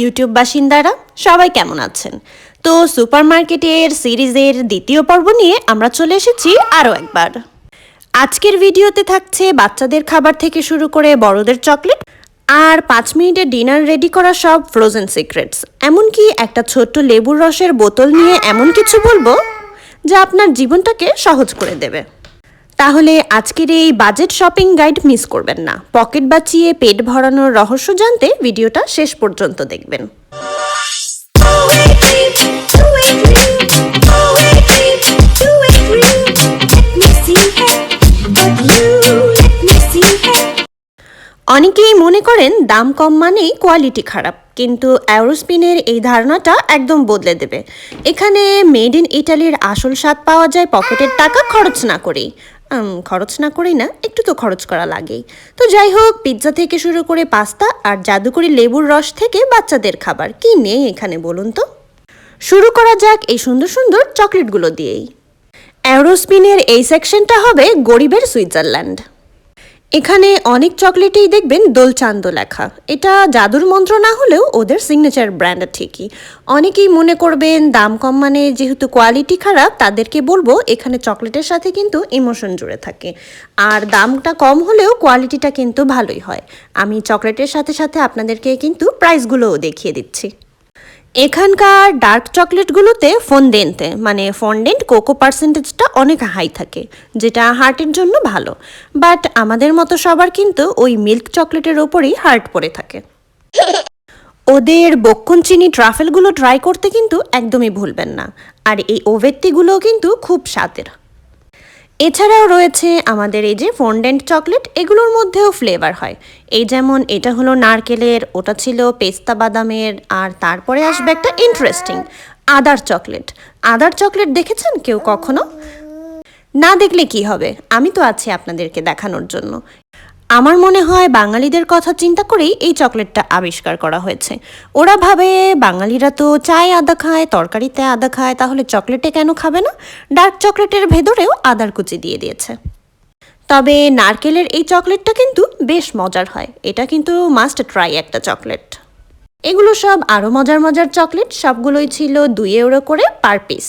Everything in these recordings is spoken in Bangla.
ইউটিউব বাসিন্দারা, সবাই কেমন আছেন? তো সুপারমার্কেটের সিরিজের দ্বিতীয় পর্ব নিয়ে আমরা চলে এসেছি আরও একবার। আজকের ভিডিওতে থাকছে বাচ্চাদের খাবার থেকে শুরু করে বড়দের চকলেট আর পাঁচ মিনিটে ডিনার রেডি করা সব ফ্রোজেন সিক্রেটস এমনকি একটা ছোট্ট লেবুর রসের বোতল নিয়ে এমন কিছু বলব যা আপনার জীবনটাকে সহজ করে দেবে। তাহলে আজকের এই বাজেট শপিং গাইড মিস করবেন না। পকেট বাঁচিয়ে পেট ভরানোর রহস্য জানতে ভিডিওটা শেষ পর্যন্ত দেখবেন। অনেকেই মনে করেন দাম কম মানেই কোয়ালিটি খারাপ, কিন্তু অ্যারোস্পিনের এই ধারণাটা একদম বদলে দেবে। এখানে মেড ইন ইটালির আসল স্বাদ পাওয়া যায় পকেটের টাকা খরচ না করেই। খরচ না করেই না, একটু তো খরচ করা লাগেই। তো যাই হোক পিৎজা থেকে শুরু করে পাস্তা আর জাদুকরি লেবুর রস থেকে বাচ্চাদের খাবার। কি নেই এখানে বলুন তো? শুরু করা যাক এই সুন্দর সুন্দর চকলেটগুলো দিয়েই। অ্যারোস্পিনের এই সেকশনটা হবে গরিবের সুইজারল্যান্ড। এখানে অনেক চকলেটেই দেখবেন দোলচান্দ লেখা। এটা জাদুর মন্ত্র না হলেও ওদের সিগনেচার ব্র্যান্ড ঠিকই। অনেকেই মনে করবেন দাম কম মানে যেহেতু কোয়ালিটি খারাপ, তাদেরকে বলব এখানে চকলেটের সাথে কিন্তু ইমোশন জুড়ে থাকে। আর দামটা কম হলেও কোয়ালিটিটা কিন্তু ভালোই হয়। আমি চকলেটের সাথে সাথে আপনাদেরকে কিন্তু প্রাইসগুলোও দেখিয়ে দিচ্ছি। এখানকার ডার্ক চকলেটগুলোতে ফন্ডেন্টে মানে ফন্ডেন্ট কোকো পার্সেন্টেজটা অনেক হাই থাকে, যেটা হার্টের জন্য ভালো। বাট আমাদের মতো সবার কিন্তু ওই মিল্ক চকলেটের ওপরেই হার্ট পড়ে থাকে। ওদের বক্ষণ চিনি ট্রাফেলগুলো ট্রাই করতে কিন্তু একদমই ভুলবেন না। আর এই ওভেত্তিগুলোও কিন্তু খুব স্বাদের। এছাড়াও রয়েছে আমাদের এই যে ফন্ডেন্ট চকলেট এগুলোর মধ্যেও ফ্লেভার হয়। এই যেমন এটা হলো নারকেলের, ওটা ছিল পেস্তা বাদামের, আর তারপরে আসবে একটা ইন্টারেস্টিং আদার চকলেট আদার চকলেট দেখেছেন কেউ কখনো? না দেখলে কি হবে? আমি তো আছি আপনাদেরকে দেখানোর জন্য। আমার মনে হয় বাঙালিদের কথা চিন্তা করেই এই চকলেটটা আবিষ্কার করা হয়েছে। ওরা ভাবে বাঙালিরা তো চায় আদা খায়, তরকারিতে আদা খায়, তাহলে চকলেটে কেন খাবে না? ডার্ক চকলেটের ভেতরেও আদার কুচি দিয়ে দিয়েছে। তবে নারকেলের এই চকলেটটা কিন্তু বেশ মজার হয়। এটা কিন্তু মাস্ট ট্রাই একটা চকলেট। এগুলো সব আরও মজার মজার চকলেট, সবগুলোই ছিল দুই ইউরো করে পার পিস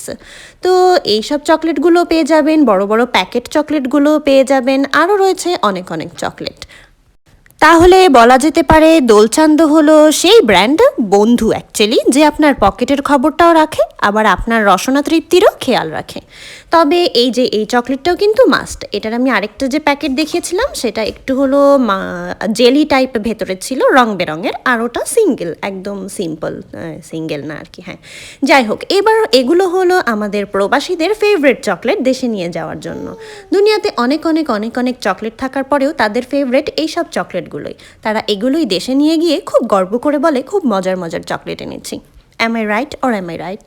তো এই সব চকলেটগুলো পেয়ে যাবেন, বড় বড় প্যাকেট চকলেটগুলো পেয়ে যাবেন আরও রয়েছে অনেক অনেক চকলেট। তাহলে বলা যেতে পারে দোলচান্দ হলো সেই ব্র্যান্ড বন্ধু অ্যাকচুয়ালি যে আপনার পকেটের খবরটাও রাখে, আবার আপনার রসনা তৃপ্তিরও খেয়াল রাখে। তবে এই যে এই চকলেটটাও কিন্তু মাস্ট এটার আমি আরেকটা যে প্যাকেট দেখিয়েছিলাম, সেটা একটু হলো জেলি টাইপ ভেতরে ছিল, রং বেরঙের, আর ওটা সিঙ্গেল একদম সিম্পল সিঙ্গেল না আর কি হ্যাঁ। যাই হোক, এবার এগুলো হলো আমাদের প্রবাসীদের ফেভারেট চকলেট দেশে নিয়ে যাওয়ার জন্য। দুনিয়াতে অনেক অনেক অনেক অনেক চকলেট থাকার পরেও তাদের ফেভারেট এইসব চকলেটগুলোই। তারা এগুলোই দেশে নিয়ে গিয়ে খুব গর্ব করে বলে, খুব মজার মজার চকলেট এনেছি। Am I right or am I right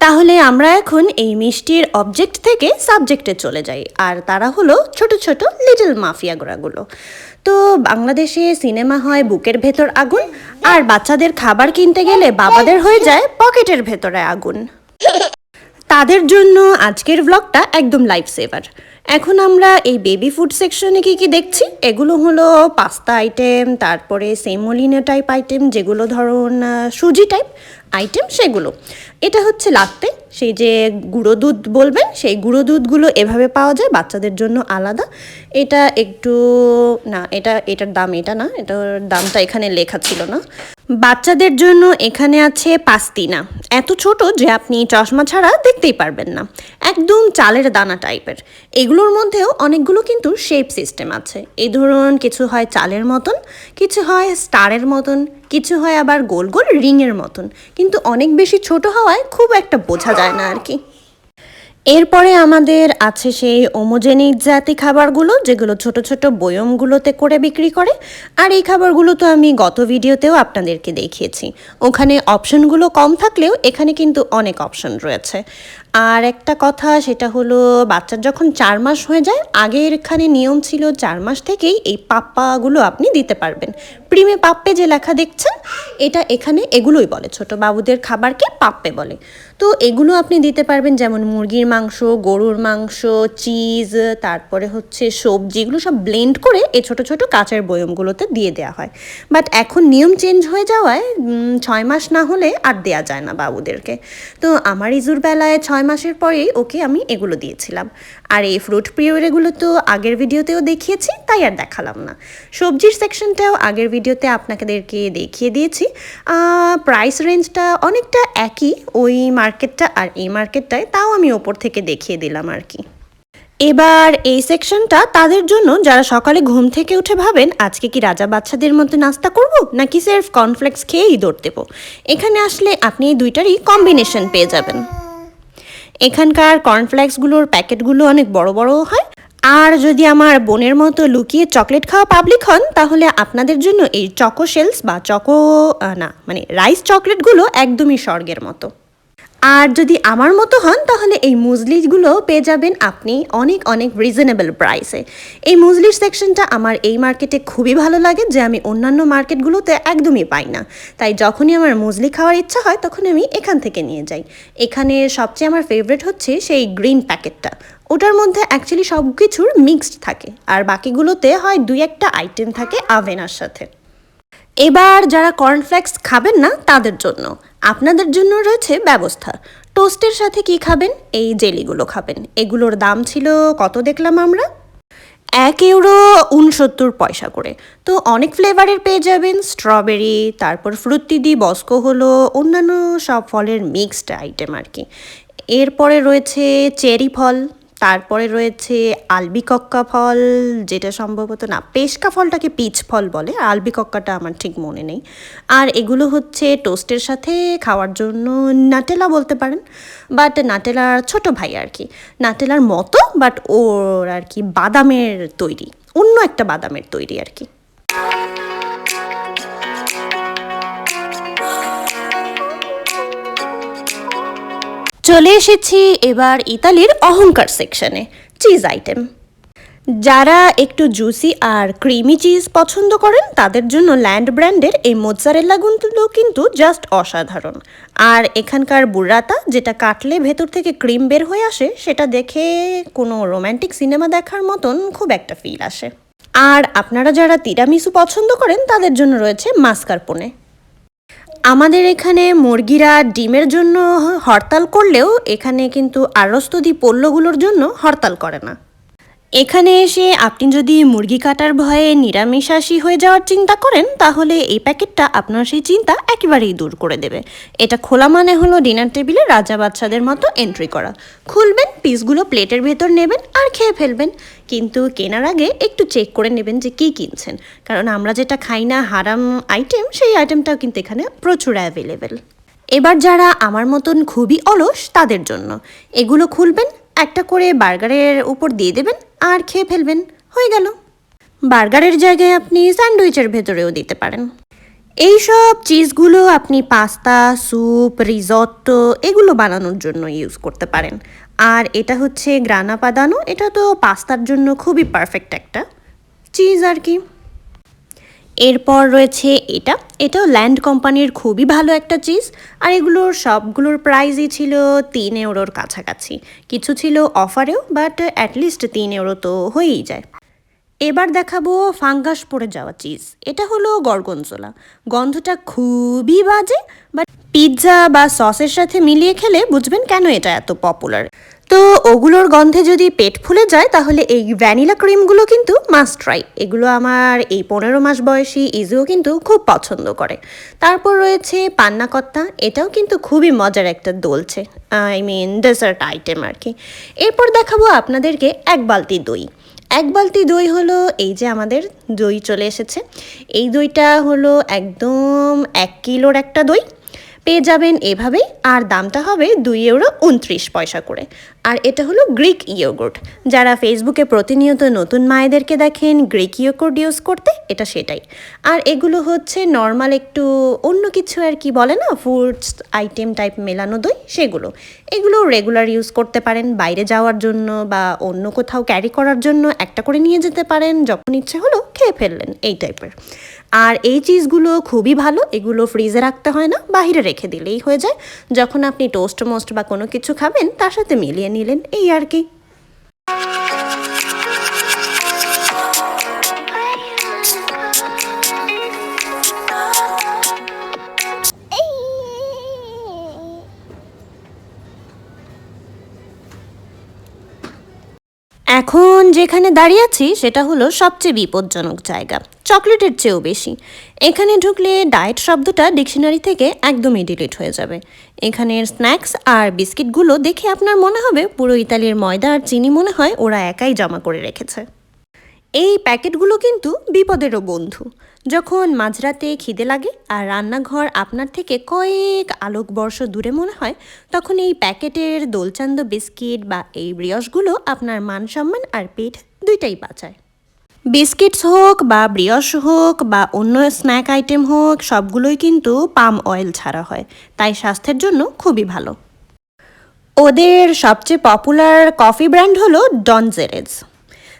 তাহলে আমরা এখন এই মিষ্টির অবজেক্ট থেকে সাবজেক্টে চলে যাই, আর তারা হলো ছোট ছোট লিটল মাফিয়াগোড়াগুলো তো বাংলাদেশে সিনেমা হয় বুকের ভেতর আগুন, আর বাচ্চাদের খাবার কিনতে গেলে বাবাদের হয়ে যায় পকেটের ভেতরে আগুন। তাদের জন্য আজকের ব্লগটা একদম লাইফ সেভার এখন আমরা এই বেবি ফুড সেকশনে কি কি দেখছি? এগুলো হলো পাস্তা আইটেম তারপরে সেমোলিনা টাইপ আইটেম যেগুলো ধরুন সুজি টাইপ আইটেম সেগুলো। এটা হচ্ছে লাত্তে সেই যে গুঁড়ো দুধ বলবেন, সেই গুঁড়ো দুধগুলো এভাবে পাওয়া যায়, বাচ্চাদের জন্য আলাদা। এটা একটু, না, এটা, এটার দাম এটা না, এটার দামটা এখানে লেখা ছিল না। বাচ্চাদের জন্য এখানে আছে পাস্তিনা। এত ছোট যে আপনি চশমা ছাড়া দেখতেই পারবেন না। একদম চালের দানা টাইপের। এগুলোর মধ্যেও অনেকগুলো কিন্তু শেপ সিস্টেম আছে। এই ধরুন, কিছু হয় চালের মতন, কিছু হয় স্টারের মতন, কিছু হয় আবার গোল গোল রিংয়ের মতন। কিন্তু অনেক বেশি ছোট হওয়ায় খুব একটা বোঝা যায় না আর কি। এরপরে আমাদের আছে সেই ওমোজেনিক জাতি খাবারগুলো, যেগুলো ছোট ছোট বয়মগুলোতে করে বিক্রি করে। আর এই খাবারগুলো তো আমি গত ভিডিওতেও আপনাদেরকে দেখিয়েছি। ওখানে অপশনগুলো কম থাকলেও এখানে কিন্তু অনেক অপশন রয়েছে। আর একটা কথা, সেটা হলো বাচ্চার যখন চার মাস হয়ে যায়, আগের এখানে নিয়ম ছিল চার মাস থেকেই এই পাপ্পাগুলো আপনি দিতে পারবেন। প্রিমে পাপ্পে যে লেখা দেখছেন, এটা এখানে এগুলোই বলে। ছোট বাবুদের খাবারকে পাপ্পে বলে। তো এগুলো আপনি দিতে পারবেন, যেমন মুরগির মাংস, গরুর মাংস, চিজ, তারপরে হচ্ছে সবজি, এগুলো সব ব্লেন্ড করে এই ছোট ছোট কাঁচের বয়মগুলোতে দিয়ে দেওয়া হয়। বাট এখন নিয়ম চেঞ্জ হয়ে যাওয়ায় ছয় মাস না হলে আর দেয়া যায় না বাবুদেরকে। তো আমার ইজুর বেলায় ছয় মাসের পরেই ওকে আমি এগুলো দিয়েছিলাম। আর এই ফ্রুট পিওরেগুলো তো আগের ভিডিওতেও দেখিয়েছি, তাই আর দেখালাম না। সবজির সেকশনটাও আগের ভিডিওতে আপনাদেরকে দেখিয়ে দিয়েছি। প্রাইস রেঞ্জটা অনেকটা একই, ওই মার্কেটটা আর এই মার্কেটটায় তাও আমি ওপর থেকে দেখিয়ে দিলাম আর কি। এবার এই সেকশনটা তাদের জন্য, যারা সকালে ঘুম থেকে উঠে ভাবেন, আজকে কি রাজা বাচ্চাদের মধ্যে নাস্তা করব, নাকি সেলফ কর্নফ্লেক্স খেয়েই দৌড় দেবো? এখানে আসলে আপনি এই দুইটারই কম্বিনেশন পেয়ে যাবেন। এখানকার কর্নফ্লেক্সগুলোর প্যাকেটগুলো অনেক বড় বড় হয়। আর যদি আমার বোনের মতো লুকিয়ে চকলেট খাওয়া পাবলিক হন, তাহলে আপনাদের জন্য এই চকো শেলস বা চকো না মানে রাইস চকলেটগুলো একদমই স্বর্গের মতো। আর যদি আমার মতো হন, তাহলে এই মুজলিগুলো পেয়ে যাবেন আপনি অনেক অনেক রিজনেবল প্রাইসে এই মুজলির সেকশনটা আমার এই মার্কেটে খুবই ভালো লাগে, যে আমি অন্যান্য মার্কেটগুলোতে একদমই পাই না। তাই যখনই আমার মুজলি খাওয়ার ইচ্ছা হয় তখন আমি এখান থেকে নিয়ে যাই। এখানে সবচেয়ে আমার ফেভারিট হচ্ছে সেই গ্রিন প্যাকেটটা ওটার মধ্যে অ্যাকচুয়ালি সব কিছুর মিক্সড থাকে। আর বাকিগুলোতে হয় দুই একটা আইটেম থাকে আভেনার সাথে। এবার যারা কর্নফ্লেক্স খাবেন না, তাদের জন্য। আপনাদের জন্য রয়েছে ব্যবস্থা। টোস্টের সাথে কি খাবেন? এই জেলিগুলো খাবেন। এগুলোর দাম ছিল কত দেখলাম আমরা? এক ইউরো উনসত্তর পয়সা করে। তো অনেক ফ্লেভারের পেয়ে যাবেন। স্ট্রবেরি তারপর ফ্রুটি দি বস্কো হলো, অন্যান্য সব ফলের মিক্সড আইটেম আর কি। এরপরে রয়েছে চেরি ফল। তারপরে রয়েছে আলবিকক্কা ফল, যেটা সম্ভবত না, পেশকা ফলটাকে পিচ ফল বলে, আলবিকক্কাটা আমার ঠিক মনে নেই। আর এগুলো হচ্ছে টোস্টের সাথে খাওয়ার জন্য নাটেলা বলতে পারেন বাট নাটেলার ছোট ভাই আর কি। নাটেলার মতো বাট ওর আর কি বাদামের তৈরি, অন্য একটা বাদামের তৈরি আর কি। চলে এসেছি এবার ইতালির অহংকার সেকশনে চিজ আইটেম যারা একটু জুসি আর ক্রিমি চিজ পছন্দ করেন, তাদের জন্য ল্যান্ড ব্র্যান্ডের এই মোৎজারেল্লাগুলো কিন্তু জাস্ট অসাধারণ। আর এখানকার বুর্রাতা যেটা কাটলে ভেতর থেকে ক্রিম বের হয়ে আসে, সেটা দেখে কোনো রোম্যান্টিক সিনেমা দেখার মতন খুব একটা ফিল আসে। আর আপনারা যারা তিরামিসু পছন্দ করেন, তাদের জন্য রয়েছে মাস্কারপোনে আমাদের এখানে মুরগিরা ডিমের জন্য হরতাল করলেও এখানে কিন্তু আরস্তদি পল্লগুলোর জন্য হরতাল করে না। এখানে এসে আপনি যদি মুরগি কাটার ভয়ে নিরামিষাশী হয়ে যাওয়ার চিন্তা করেন, তাহলে এই প্যাকেটটা আপনার সেই চিন্তা একেবারেই দূর করে দেবে। এটা খোলা মানে হলো ডিনার টেবিলে রাজা বাচ্চাদের মতো এন্ট্রি করা। খুলবেন পিসগুলো প্লেটের ভেতর নেবেন আর খেয়ে ফেলবেন। কিন্তু কেনার আগে একটু চেক করে নেবেন যে কী কিনছেন। কারণ আমরা যেটা খাই না হারাম আইটেম সেই আইটেমটাও কিন্তু এখানে প্রচুর অ্যাভেলেবেল এবার যারা আমার মতন খুবই অলস, তাদের জন্য। এগুলো খুলবেন একটা করে বার্গারের উপর দিয়ে দেবেন আর খেয়ে ফেলবেন। হয়ে গেল। বার্গারের জায়গায় আপনি স্যান্ডউইচের ভেতরেও দিতে পারেন। এই সব চিজগুলো আপনি পাস্তা, স্যুপ রিজত্তো এগুলো বানানোর জন্য ইউজ করতে পারেন। আর এটা হচ্ছে গ্রানা পাদানো। এটা তো পাস্তার জন্য খুবই পারফেক্ট একটা চিজ আর কি। এরপর রয়েছে এটা। এটাও ল্যান্ড কোম্পানির খুবই ভালো একটা চিজ আর এগুলোর সবগুলোর প্রাইসই ছিল তিন ইউরোর কাছাকাছি। কিছু ছিল অফারেও বাট অ্যাটলিস্ট তিন ইউরো তো হয়েই যায়। এবার দেখাবো ফাঙ্গাস পড়ে যাওয়া চিজ এটা হলো গরগনজোলা গন্ধটা খুবই বাজে বাট পিৎজা বা সসের সাথে মিলিয়ে খেলে বুঝবেন কেন এটা এত পপুলার তো ওগুলোর গন্ধে যদি পেট ফুলে যায়, তাহলে এই ভ্যানিলা ক্রিমগুলো কিন্তু মাস্ট ট্রাই এগুলো আমার এই পনেরো মাস বয়সী ইজুও কিন্তু খুব পছন্দ করে। তারপর রয়েছে পান্নাকত্তা এটাও কিন্তু খুবই মজার একটা দোলছে। আই মিন ডেজার্ট আইটেম আর কি এরপর দেখাবো আপনাদেরকে এক বালতি দই। এক বালতি দই হলো এই যে আমাদের দই চলে এসেছে। এই দইটা হলো একদম এক কিলোর একটা দই। পেয়ে যাবেন এভাবেই আর দামটা হবে দুই ইউরো উনত্রিশ পয়সা করে। আর এটা হলো গ্রিক ইয়োগurt যারা ফেসবুকে প্রতিনিয়ত নতুন মায়েদেরকে দেখেন, গ্রিক ইয়োগurt ইউজ করতে, এটা সেটাই। আর এগুলো হচ্ছে নর্মাল একটু অন্য কিছু আর কি বলে না, ফুডস, আইটেম টাইপ মেলানো দই, সেগুলো। এগুলো রেগুলার ইউজ করতে পারেন বাইরে যাওয়ার জন্য বা অন্য কোথাও ক্যারি করার জন্য, একটা করে নিয়ে যেতে পারেন, যখন ইচ্ছে হলো খেয়ে ফেললেন, এই টাইপের। আর এই চিজগুলো খুবই ভালো, এগুলো ফ্রিজে রাখতে হয় না, বাহিরে রেখে দিলেই হয়ে যায়। যখন আপনি টোস্ট মোস্ট বা কোনো কিছু খাবেন, তার সাথে মিলিয়ে নিলেন, এই আর কি। এখন যেখানে দাঁড়িয়ে আছি, সেটা হলো সবচেয়ে বিপজ্জনক জায়গা, চকলেটের চেয়েও বেশি। এখানে ঢুকলে ডায়েট শব্দটা ডিকশনারি থেকে একদমই ডিলিট হয়ে যাবে। এখানের স্ন্যাক্স আর বিস্কিটগুলো দেখে আপনার মনে হবে পুরো ইতালির ময়দা আর চিনি মনে হয় ওরা একাই জমা করে রেখেছে। এই প্যাকেটগুলো কিন্তু বিপদেরও বন্ধু। যখন মাঝরাতে খিদে লাগে আর রান্নাঘর আপনার থেকে কয়েক আলোকবর্ষ দূরে মনে হয়, তখন এই প্যাকেটের দোলচান্দ বিস্কিট বা এই ব্রিয়সগুলো আপনার মান সম্মান আর পেট দুইটাই বাঁচায়। বিস্কিটস হোক বা ব্রিয়স হোক বা অন্য স্ন্যাক আইটেম হোক, সবগুলোই কিন্তু পাম অয়েল ছাড়া হয়, তাই স্বাস্থ্যের জন্য খুবই ভালো। ওদের সবচেয়ে পপুলার কফি ব্র্যান্ড হলো ডনজেরেজ।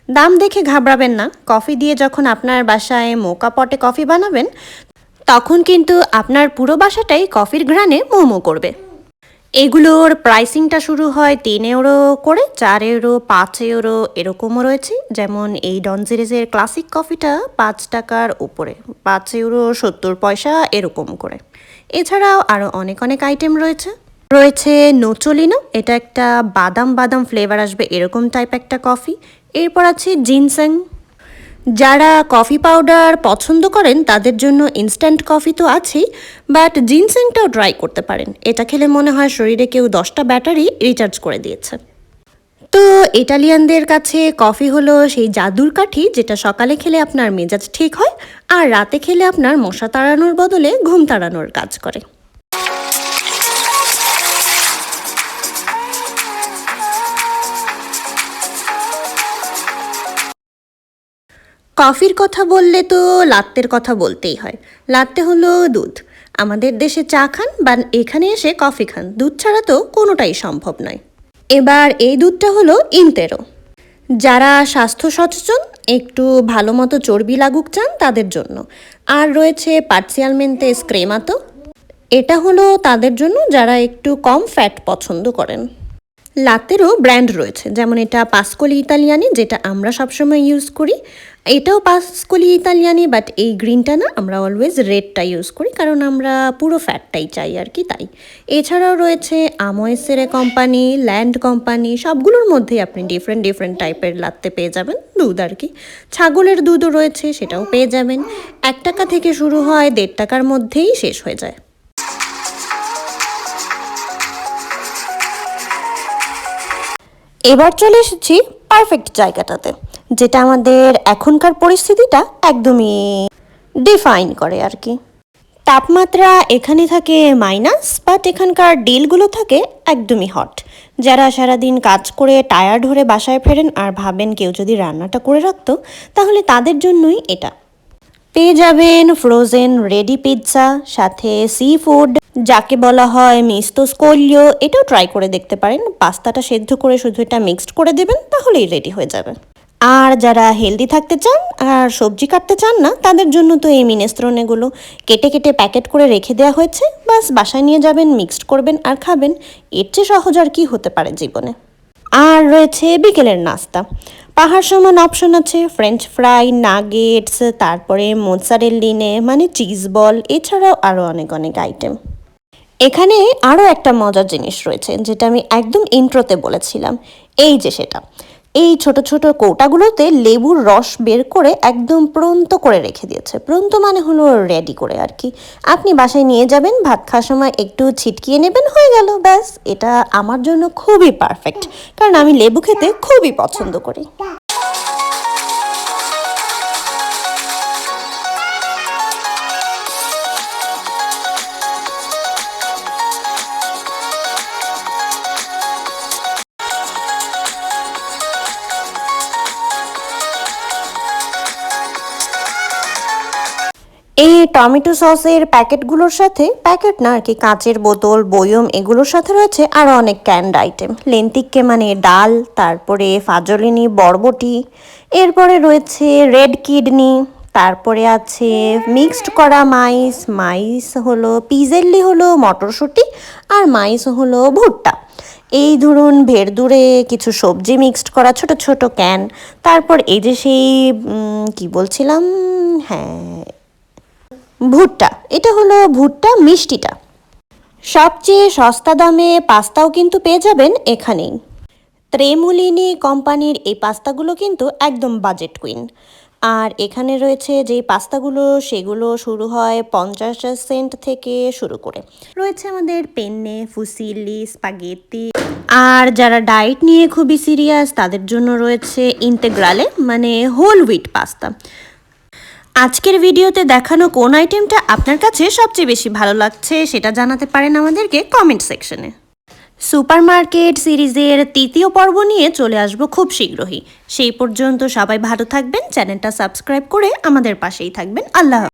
দাম দেখে ঘাবড়াবেন না। কফি দিয়ে যখন আপনার বাসায় মোকা পটে কফি বানাবেন, তখন কিন্তু আপনার পুরো বাসাটাই কফির ঘ্রাণে মোমো করবে। এগুলোর প্রাইসিংটা শুরু হয় তিন ইউরো করে, চার ইউরো পাঁচ ইউরো এরকমও রয়েছে। যেমন এই ডনজিরিজের ক্লাসিক কফিটা পাঁচ টাকার উপরে, পাঁচ ইউরো সত্তর পয়সা এরকম করে। এছাড়াও আরও অনেক অনেক আইটেম রয়েছে। রয়েছে নোচলিনো এটা একটা বাদাম বাদাম ফ্লেভার আসবে এরকম টাইপ একটা কফি এরপর আছে জিনস্যাং যারা কফি পাউডার পছন্দ করেন, তাদের জন্য ইনস্ট্যান্ট কফি তো আছেই বাট জিনসেংটাও ট্রাই করতে পারেন। এটা খেলে মনে হয় শরীরে কেউ দশটা ব্যাটারি রিচার্জ করে দিয়েছে। তো ইটালিয়ানদের কাছে কফি হলো সেই জাদুর কাঠি, যেটা সকালে খেলে আপনার মেজাজ ঠিক হয়, আর রাতে খেলে আপনার মশা তাড়ানোর বদলে ঘুম তাড়ানোর কাজ করে। কফির কথা বললে তো লাত্তের কথা বলতেই হয়। লাত্তে হলো দুধ। আমাদের দেশে চা খান বা এখানে এসে কফি খান। দুধ ছাড়া তো কোনোটাই সম্ভব নয়। এবার এই দুধটা হলো ইনতেরো। যারা স্বাস্থ্য সচেতন, একটু ভালো মতো চর্বি লাগুক চান তাদের জন্য। আর রয়েছে পার্সিয়াল পার্সিয়ালমেন্তে স্ক্রেমাতো। এটা হলো তাদের জন্য যারা একটু কম ফ্যাট পছন্দ করেন। লাতেরও ব্র্যান্ড রয়েছে। যেমন এটা পাসকলি ইতালিয়ানি, যেটা আমরা সবসময় ইউজ করি। এটাও পাসকলি ইতালিয়ানি বাট এই গ্রিনটা না, আমরা অলওয়েজ রেডটা ইউজ করি, কারণ আমরা পুরো ফ্যাটটাই চাই আর কি তাই। এছাড়াও রয়েছে আময়েসেরে কোম্পানি ল্যান্ড কোম্পানি সবগুলোর মধ্যেই আপনি ডিফারেন্ট ডিফারেন্ট টাইপের লাত্তে পেয়ে যাবেন, দুধ আর কি। ছাগলের দুধও রয়েছে, সেটাও পেয়ে যাবেন। এক টাকা থেকে শুরু হয়, দেড় টাকার মধ্যেই শেষ হয়ে যায়। এবার চলে এসেছি পারফেক্ট জায়গাটাতে, যেটা আমাদের এখনকার পরিস্থিতিটা একদমই ডিফাইন করে আর কি। তাপমাত্রা এখানে থাকে মাইনাস বাট এখানকার ডিলগুলো থাকে একদমই হট যারা সারাদিন কাজ করে টায়ার্ড হয়ে বাসায় ফেরেন আর ভাবেন কেউ যদি রান্নাটা করে রাখতো, তাহলে তাদের জন্যই এটা। পেয়ে যাবেন ফ্রোজেন রেডি পিৎজা সাথে সি ফুড যাকে বলা হয় মিস্তো স্কোলিও। এটাও ট্রাই করে দেখতে পারেন। পাস্তাটা সেদ্ধ করে শুধু এটা মিক্সড করে দেবেন, তাহলেই রেডি হয়ে যাবে। আর যারা হেলদি থাকতে চান আর সবজি কাটতে চান না, তাদের জন্য তো এই মিনেস্ত্রনেগুলো কেটে কেটে প্যাকেট করে রেখে দেওয়া হয়েছে। বাস, বাসায় নিয়ে যাবেন মিক্সড করবেন আর খাবেন। এর চেয়ে সহজ আর কি হতে পারে জীবনে। আর রয়েছে বিকেলের নাস্তা। পাহাড় সমান অপশন আছে ফ্রেঞ্চ ফ্রাই নাগেটস তারপরে মোৎসারেল্লিনে মানে চিজ বল এছাড়াও আরও অনেক অনেক আইটেম এখানে আরও একটা মজার জিনিস রয়েছে, যেটা আমি একদম ইন্ট্রোতে বলেছিলাম। এই যে সেটা এই ছোট ছোট কৌটাগুলোতে লেবুর রস বের করে একদম প্রন্ত করে রেখে দিয়েছে। প্রন্ত মানে হলো রেডি করে আর কি। আপনি বাসায় নিয়ে যাবেন, ভাত খাওয়ার সময় একটু ছিটকিয়ে নেবেন, হয়ে গেল, ব্যাস। এটা আমার জন্য খুবই পারফেক্ট কারণ আমি লেবু খেতে খুবই পছন্দ করি। টমেটো সসের প্যাকেটগুলোর সাথে, প্যাকেট না, আর কি কাঁচের বোতল, বয়ম, এগুলোর সাথে রয়েছে আরও অনেক ক্যান্ড আইটেম লেন্তিককে মানে ডাল, তারপরে ফাজলিনি, বরবটি, এরপরে রয়েছে রেড কিডনি তারপরে আছে মিক্সড করা মাইস মাইস হলো পিজেল্লি হলো মটরশুঁটি, আর মাইস হলো ভুট্টা। এই ধরুন ভেরদুরে কিছু সবজি মিক্সড করা ছোট ছোট ক্যান তারপর এই যে সেই কি বলছিলাম? হ্যাঁ ভুট্টা। এটা হলো ভুট্টা, মিষ্টিটা। সবচেয়ে সস্তা দামে পাস্তাও কিন্তু পেয়ে যাবেন এখানেই। ত্রেমুলিনি কোম্পানির এই পাস্তাগুলো কিন্তু একদম বাজেট কুইন আর এখানে রয়েছে যেই পাস্তাগুলো, সেগুলো শুরু হয় পঞ্চাশ সেন্ট থেকে শুরু করে। রয়েছে আমাদের পেন্নে, ফুসিলি, স্পাগেতি। আর যারা ডায়েট নিয়ে খুবই সিরিয়াস তাদের জন্য রয়েছে ইন্টেগ্রালে মানে হোল হুইট পাস্তা আজকের ভিডিওতে দেখানো কোন আইটেমটা আপনার কাছে সবচেয়ে বেশি ভালো লাগছে সেটা জানাতে পারেন আমাদেরকে কমেন্ট সেকশনে সুপারমার্কেট সিরিজের তৃতীয় পর্ব নিয়ে চলে আসব খুব শীঘ্রই। সেই পর্যন্ত সবাই ভালো থাকবেন, চ্যানেলটা সাবস্ক্রাইব করে আমাদের পাশেই থাকবেন। আল্লাহ।